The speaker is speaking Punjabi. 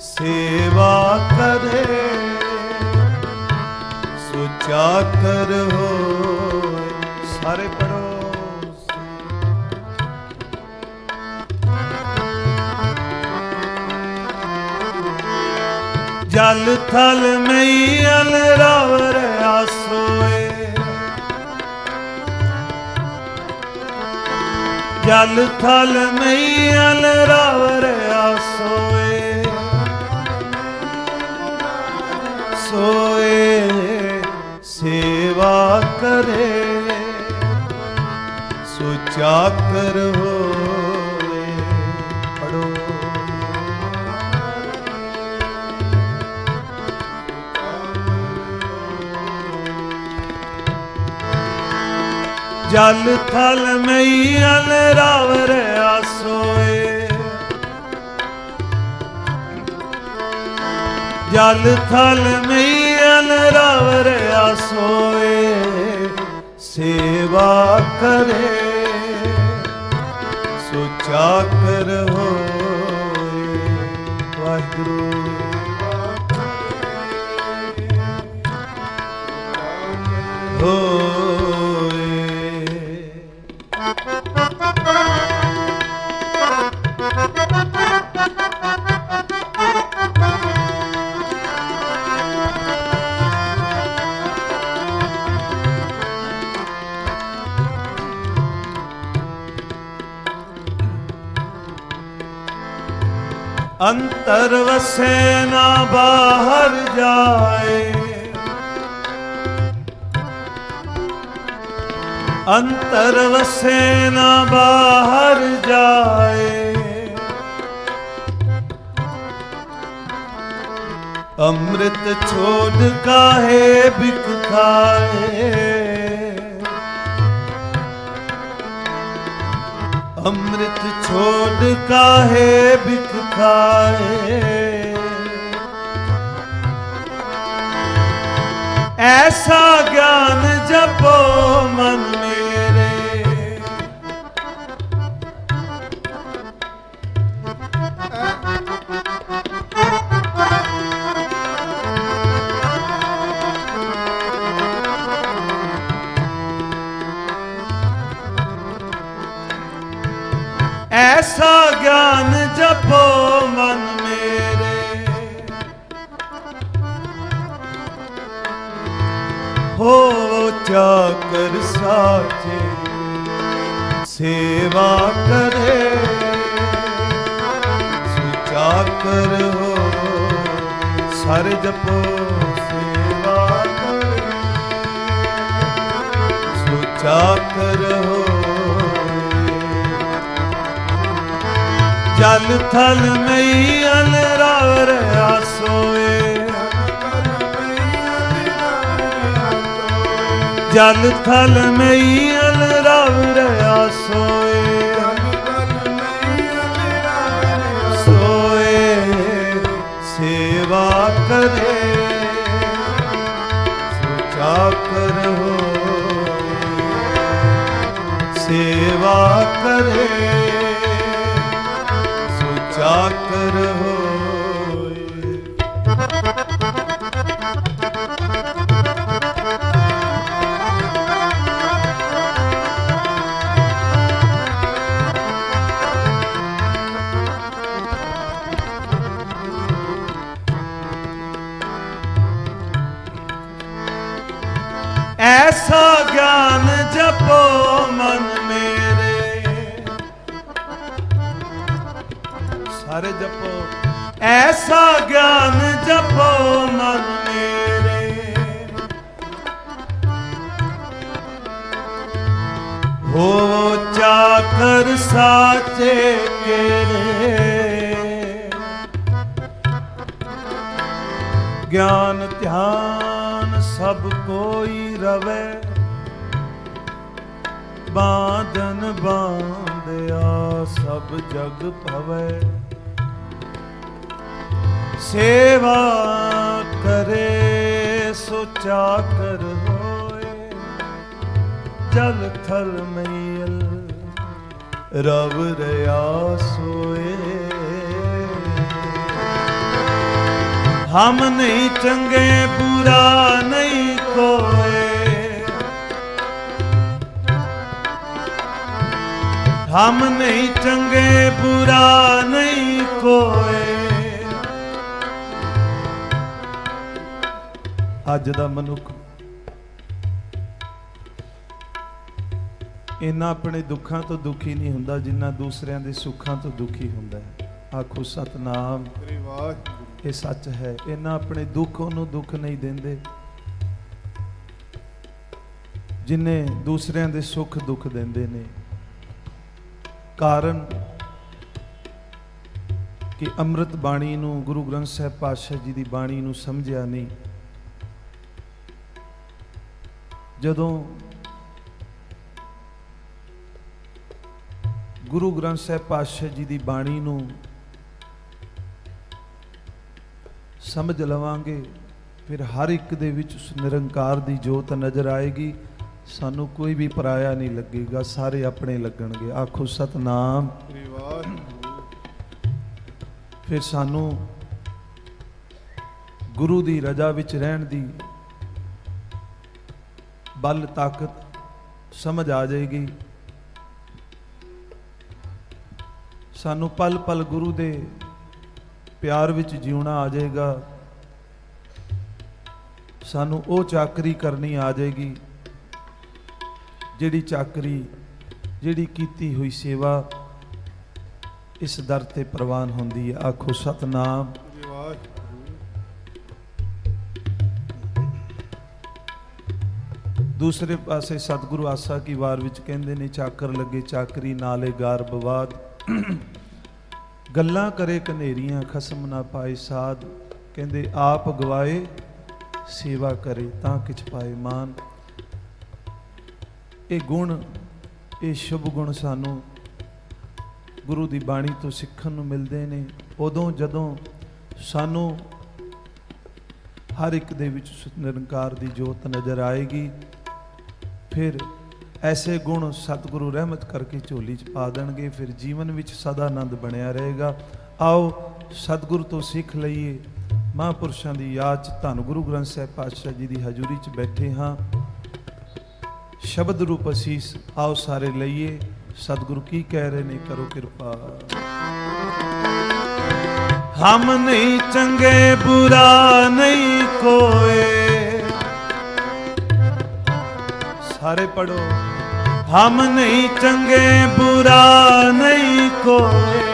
ਸੇਵਾ ਕਰੇ, ਸੁਚਾ ਕਰ ਹੋਏ ਸਾਰੇ ਪੜੋ ਜਲ ਥਲ ਮਈ ਅਲ ਰਵਰ ਆਸੋਏ ਜਲ ਥਲ ਮਈ ਅਲ ਆਸੋਏ ਸੋਏ ਸੇਵਾ ਕਰੇ। ਸੁਚਾ ਕਰ ਹੋਏ ਪੜੋ। ਜਲ ਥਲ ਮਈ ਅਲ ਰਾਵਰ ਆਸੋਏ ਜਲ ਥਲ ਮਈ ਅਲ ਰਾਵਰ ਆਸੋਏ ਸੇਵਾ ਕਰੇ। ਸੁਚਾ ਕਰ ਹੋਏ ਵਾਹਿਗੁਰੂ। ਅੰਤਰ ਵਸੇ ਨਾ ਬਾਹਰ ਜਾਏ। ਅੰਤਰ ਵਸੇ ਨਾ ਬਾਹਰ ਜਾਏ। ਅੰਮ੍ਰਿਤ ਛੋੜ ਕਾਹੇ ਬਿਕ ਖਾਏ। ਅੰਮ੍ਰਿਤ ਛੋੜ ਕਾਹੇ ਬਿਕ ਖਾਏ ਐਸਾ ਗਿਆਨ ਜਪੋ ਮਨ ਹੋ ਚਾਕਰ ਸਾਚੇ ਸੇਵਾ ਕਰੇ ਸੁਚਾਕਰ ਹੋ ਸਰ ਜਪੋ ਸੇਵਾ ਕਰੇ ਸੁਚਾਕਰ ਹੋ ਜਲ ਥਲ ਮਈ ਅਲ ਜਲ ਥਲ ਮਈ ਅਲ ਰਾਵਰ ਆਸੋਏ ਸੋਏ। ਸੇਵਾ ਕਰੇ। ਸੁਚਾ ਕਰ ਹੋਏ। ਸੇਵਾ ਕਰੇ। ਸੁਚਾ ਕਰ ਹੋਏ ਜਪੋ ਮਨ ਮੇਰੇ ਸਾਰੇ ਜਪੋ ਐਸਾ ਗਿਆਨ ਜਪੋ ਮਨ ਮੇਰੇ ਹੋ ਚਾਕਰ ਸਾਚੇ ਕੇਰੇ ਗਿਆਨ ਧਿਆਨ ਸਭ ਕੋਈ ਰਵੇ ਬਾਦਨ ਬਾਂਦਿਆ ਸਭ ਜਗ ਭਵੈ। ਸੇਵਾ ਕਰੇ ਸੋ ਚਾਕਰ ਹੋਏ। ਜਲ ਥਲ ਮਈਲ ਰਵ ਰਿਆ ਸੋਏ। ਹਮ ਨਹੀਂ ਚੰਗੇ, ਬੁਰਾ ਨਹੀਂ ਕੋਏ। ਹਮ ਨਹੀਂ ਚੰਗੇ ਬੁਰਾ ਨਹੀਂ ਕੋਏ। ਅੱਜ ਦਾ ਮਨੁੱਖ ਇੰਨਾ ਆਪਣੇ ਦੁੱਖਾਂ ਤੋਂ ਦੁਖੀ ਨਹੀਂ ਹੁੰਦਾ ਜਿੰਨਾ ਦੂਸਰਿਆਂ ਦੇ ਸੁੱਖਾਂ ਤੋਂ ਦੁਖੀ ਹੁੰਦਾ ਹੈ। ਆਖੋ ਸਤਨਾਮ। ਸ੍ਰੀ ਵਾਹਿਗੁਰੂ। ਇਹ ਸੱਚ ਹੈ ਇਹਨਾਂ ਆਪਣੇ ਦੁੱਖ ਉਹਨੂੰ ਦੁੱਖ ਨਹੀਂ ਦਿੰਦੇ। ਜਿਨੇ ਦੂਸਰਿਆਂ ਦੇ ਸੁੱਖ ਦੁੱਖ ਦਿੰਦੇ ਨੇ। ਕਾਰਨ ਕਿ ਅੰਮ੍ਰਿਤ ਬਾਣੀ ਨੂੰ ਗੁਰੂ ਗ੍ਰੰਥ ਸਾਹਿਬ ਪਾਤਸ਼ਾਹ ਜੀ ਦੀ ਬਾਣੀ ਨੂੰ ਸਮਝਿਆ ਨਹੀਂ। ਜਦੋਂ ਗੁਰੂ ਗ੍ਰੰਥ ਸਾਹਿਬ ਪਾਤਸ਼ਾਹ ਜੀ ਦੀ ਬਾਣੀ ਨੂੰ ਸਮਝ ਲਵਾਂਗੇ, ਫਿਰ ਹਰ ਇੱਕ ਦੇ ਵਿੱਚ ਉਸ ਨਿਰੰਕਾਰ ਦੀ ਜੋਤ ਨਜ਼ਰ ਆਏਗੀ। ਸਾਨੂੰ ਕੋਈ ਵੀ ਪਰਾਇਆ ਨਹੀਂ ਲੱਗੇਗਾ ਸਾਰੇ ਆਪਣੇ ਲੱਗਣਗੇ। ਆਖੋ ਸਤਨਾਮ। ਸ੍ਰੀ ਵਾਹਿਗੁਰੂ। ਫਿਰ ਸਾਨੂੰ ਗੁਰੂ ਦੀ ਰਜਾ ਵਿੱਚ ਰਹਿਣ ਦੀ ਬਲ ਤਾਕਤ ਸਮਝ ਆ ਜਾਏਗੀ। ਸਾਨੂੰ ਪਲ ਪਲ ਗੁਰੂ ਦੇ ਪਿਆਰ ਵਿੱਚ ਜਿਉਣਾ ਆ ਜਾਏਗਾ। ਸਾਨੂੰ ਉਹ ਚਾਕਰੀ ਕਰਨੀ ਆ ਜਾਏਗੀ। ਜਿਹੜੀ ਚਾਕਰੀ, ਜਿਹੜੀ ਕੀਤੀ ਹੋਈ ਸੇਵਾ ਇਸ ਦਰ ਤੇ ਪ੍ਰਵਾਨ ਹੁੰਦੀ ਹੈ। ਆਖੋ, ਸਤਨਾਮ। ਦੂਸਰੇ ਪਾਸੇ ਸਤਿਗੁਰੂ ਆਸਾ ਕੀ ਵਾਰ ਵਿੱਚ ਕਹਿੰਦੇ ਨੇ, ਚਾਕਰ ਲੱਗੇ ਚਾਕਰੀ, ਨਾਲੇ ਗਾਰ ਬਵਾਦ। ਗੱਲਾਂ ਕਰੇ ਕਨੇਰੀਆਂ, ਖਸਮ ਨਾ ਪਾਏ ਸਾਧ। ਕਹਿੰਦੇ, ਆਪ ਗਵਾਏ, ਸੇਵਾ ਕਰੇ ਤਾਂ ਕਿਛ ਪਾਏ ਮਾਨ। ਇਹ ਗੁਣ, ਇਹ ਸ਼ੁਭ ਗੁਣ ਸਾਨੂੰ ਗੁਰੂ ਦੀ ਬਾਣੀ ਤੋਂ ਸਿੱਖਣ ਨੂੰ ਮਿਲਦੇ ਨੇ। ਉਦੋਂ ਜਦੋਂ ਸਾਨੂੰ ਹਰ ਇੱਕ ਦੇ ਵਿੱਚ ਨਿਰੰਕਾਰ ਦੀ ਜੋਤ ਨਜ਼ਰ ਆਏਗੀ, ਫਿਰ ਐਸੇ ਗੁਣ ਸਤਿਗੁਰੂ ਰਹਿਮਤ ਕਰਕੇ ਝੋਲੀ 'ਚ ਪਾ ਦੇਣਗੇ, ਫਿਰ ਜੀਵਨ ਵਿੱਚ ਸਦਾ ਆਨੰਦ ਬਣਿਆ ਰਹੇਗਾ। ਆਓ ਸਤਿਗੁਰੂ ਤੋਂ ਸਿੱਖ ਲਈਏ। ਮਹਾਂਪੁਰਸ਼ਾਂ ਦੀ ਯਾਦ 'ਚ ਧੰਨ ਗੁਰੂ ਗ੍ਰੰਥ ਸਾਹਿਬ ਪਾਤਸ਼ਾਹ ਜੀ ਦੀ ਹਜ਼ੂਰੀ 'ਚ ਬੈਠੇ ਹਾਂ। ਸ਼ਬਦ ਰੂਪ ਅਸੀਸ ਆਓ ਸਾਰੇ ਲਈਏ। ਸਤਿਗੁਰੂ ਕੀ ਕਹਿ ਰਹੇ ਨੇ? ਕਰੋ ਕਿਰਪਾ। ਹਮ ਨਹੀਂ ਚੰਗੇ, ਬੁਰਾ ਨਹੀਂ ਕੋਏ। ਸਾਰੇ ਪੜੋ ਹਮ ਨਹੀਂ ਚੰਗੇ, ਬੁਰਾ ਨਹੀਂ ਕੋਏ।